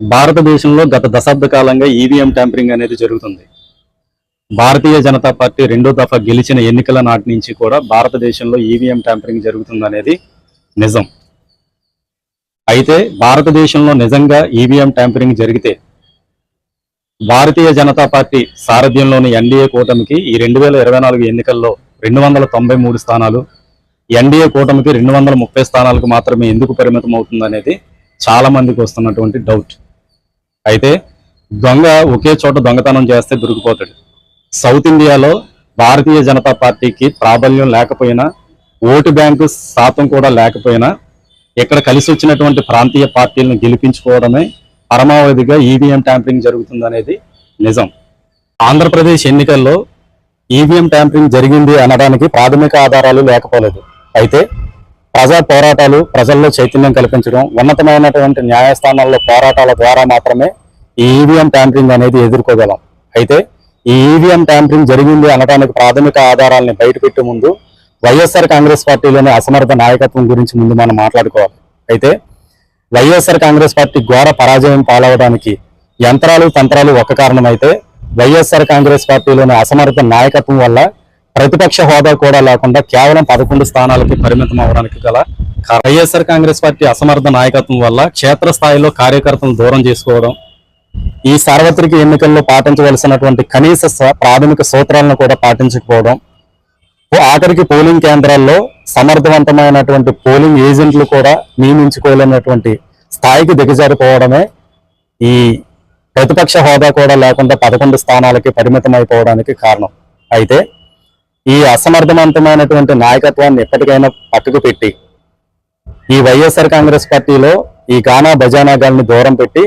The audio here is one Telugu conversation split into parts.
భారతదేశంలో గత దశాబ్ద కాలంగా ఈవీఎం ట్యాంపరింగ్ అనేది జరుగుతుంది. భారతీయ జనతా పార్టీ రెండో దఫా గెలిచిన ఎన్నికల నాటి నుంచి కూడా భారతదేశంలో ఈవీఎం ట్యాంపరింగ్ జరుగుతుందనేది నిజం. అయితే భారతదేశంలో నిజంగా ఈవీఎం ట్యాంపరింగ్ జరిగితే భారతీయ జనతా పార్టీ సారథ్యంలోని ఎన్డీఏ కూటమికి ఈ రెండు వేల ఇరవై నాలుగు ఎన్నికల్లో రెండు వందల తొంభై మూడు స్థానాలు ఎన్డీఏ కూటమికి రెండు వందల ముప్పై స్థానాలకు మాత్రమే ఎందుకు పరిమితం అవుతుందనేది చాలా మందికి వస్తున్నటువంటి డౌట్ అయితే దొంగ ఒకే చోట దొంగతనం చేస్తే దొరికిపోతాడు సౌత్ ఇండియాలో భారతీయ జనతా పార్టీకి ప్రాబల్యం లేకపోయినా ఓటు బ్యాంకు శాతం కూడా లేకపోయినా ఇక్కడ కలిసి వచ్చినటువంటి ప్రాంతీయ పార్టీలను గెలిపించుకోవడమే పరమావధిగా ఈవీఎం ట్యాంపరింగ్ జరుగుతుందనేది నిజం. ఆంధ్రప్రదేశ్ ఎన్నికల్లో ఈవీఎం ట్యాంపరింగ్ జరిగింది అనడానికి ప్రాథమిక ఆధారాలు లేకపోలేదు. అయితే ప్రజా పోరాటాలు ప్రజల్లో చైతన్యం కల్పించడం ఉన్నతమైనటువంటి న్యాయస్థానాల్లో పోరాటాల ద్వారా మాత్రమే ఈవీఎం ట్యాంపరింగ్ అనేది ఎదుర్కోగలం. అయితే ఈ ఈవీఎం ట్యాంపరింగ్ జరిగింది అనడానికి ప్రాథమిక ఆధారాలని బయటపెట్టే ముందు వైఎస్ఆర్ కాంగ్రెస్ పార్టీలోని అసమర్థ నాయకత్వం గురించి ముందు మనం మాట్లాడుకోవాలి. అయితే వైఎస్ఆర్ కాంగ్రెస్ పార్టీ ఘోర పరాజయం పాలవడానికి యంత్రాలు తంత్రాలు ఒక కారణమైతే వైఎస్ఆర్ కాంగ్రెస్ పార్టీలోని అసమర్థ నాయకత్వం వల్ల ప్రతిపక్ష హోదా కూడా లేకుండా కేవలం పదకొండు స్థానాలకి పరిమితం అవడానికి గల వైఎస్ఆర్ కాంగ్రెస్ పార్టీ అసమర్థ నాయకత్వం వల్ల క్షేత్రస్థాయిలో కార్యకర్తలను దూరం చేసుకోవడం ఈ సార్వత్రిక ఎన్నికల్లో పాటించవలసినటువంటి కనీస ప్రాథమిక సూత్రాలను కూడా పాటించకపోవడం ఆఖరికి పోలింగ్ కేంద్రాల్లో సమర్థవంతమైనటువంటి పోలింగ్ ఏజెంట్లు కూడా నియమించుకోలేనటువంటి స్థాయికి దిగజారిపోవడమే ఈ ప్రతిపక్ష హోదా కూడా లేకుండా పదకొండు స్థానాలకి పరిమితం అయిపోవడానికి కారణం. అయితే ఈ అసమర్థవంతమైనటువంటి నాయకత్వాన్ని ఎప్పటికైనా పక్కకు పెట్టి ఈ వైఎస్ఆర్ కాంగ్రెస్ పార్టీలో ఈ గానా బజానాగాల్ని దూరం పెట్టి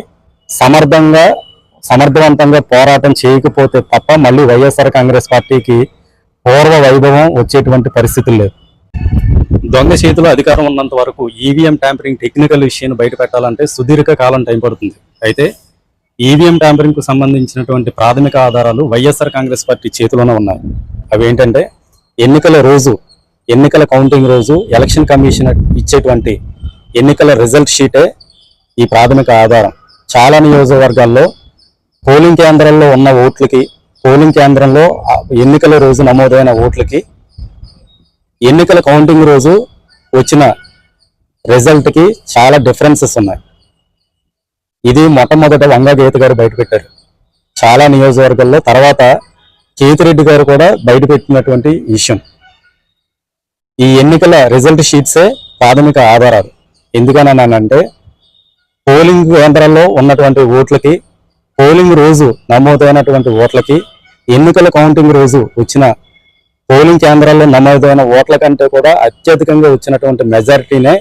సమర్థంగా సమర్థవంతంగా పోరాటం చేయకపోతే తప్ప మళ్ళీ వైఎస్ఆర్ కాంగ్రెస్ పార్టీకి పూర్వ వైభవం వచ్చేటువంటి పరిస్థితులు లేవు. దొంగ చేతిలో అధికారం ఉన్నంత వరకు ఈవీఎం ట్యాంపరింగ్ టెక్నికల్ విషయాన్ని బయట పెట్టాలంటే సుదీర్ఘ కాలం టైం పడుతుంది. అయితే ఈవీఎం ట్యాంపరింగ్కు సంబంధించినటువంటి ప్రాథమిక ఆధారాలు వైఎస్ఆర్ కాంగ్రెస్ పార్టీ చేతిలోనే ఉన్నాయి. అవి ఏంటంటే ఎన్నికల రోజు ఎన్నికల కౌంటింగ్ రోజు ఎలక్షన్ కమిషన్ ఇచ్చేటువంటి ఎన్నికల రిజల్ట్ షీటే ఈ ప్రాథమిక ఆధారం. చాలా నియోజకవర్గాల్లో పోలింగ్ కేంద్రాల్లో ఉన్న ఓట్లకి పోలింగ్ కేంద్రంలో ఎన్నికల రోజు నమోదైన ఓట్లకి ఎన్నికల కౌంటింగ్ రోజు వచ్చిన రిజల్ట్కి చాలా డిఫరెన్సెస్ ఉన్నాయి. ఇది మొట్టమొదట వంగా గీత గారు బయటపెట్టారు. చాలా నియోజకవర్గాల్లో తర్వాత కేతిరెడ్డి గారు కూడా బయటపెట్టినటువంటి విషయం. ఈ ఎన్నికల రిజల్ట్ షీట్సే ప్రాథమిక ఆధారాలు. ఎందుకనంటే పోలింగ్ కేంద్రాల్లో ఉన్నటువంటి ఓట్లకి పోలింగ్ రోజు నమోదైనటువంటి ఓట్లకి ఎన్నికల కౌంటింగ్ రోజు వచ్చిన పోలింగ్ కేంద్రాల్లో నమోదైన ఓట్ల కంటే కూడా అత్యధికంగా వచ్చినటువంటి మెజారిటీనే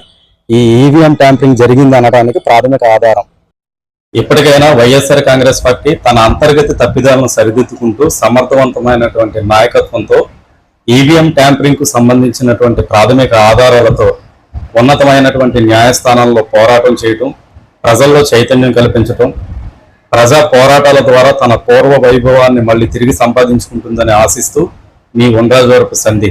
ఈ ఈవీఎం ట్యాంపింగ్ జరిగింది అనడానికి ప్రాథమిక ఆధారం. ఇప్పటికైనా వైఎస్ఆర్ కాంగ్రెస్ పార్టీ తన అంతర్గత తప్పిదాలను సరిదిద్దుకుంటూ సమర్థవంతమైనటువంటి నాయకత్వంతో ఈవీఎం ట్యాంపరింగ్కు సంబంధించినటువంటి ప్రాథమిక ఆధారాలతో ఉన్నతమైనటువంటి న్యాయస్థానాల్లో పోరాటం చేయటం ప్రజల్లో చైతన్యం కల్పించటం ప్రజా పోరాటాల ద్వారా తన పూర్వ వైభవాన్ని మళ్ళీ తిరిగి సంపాదించుకుంటుందని ఆశిస్తూ మీ ఉండ్రాజవరపు సంధి.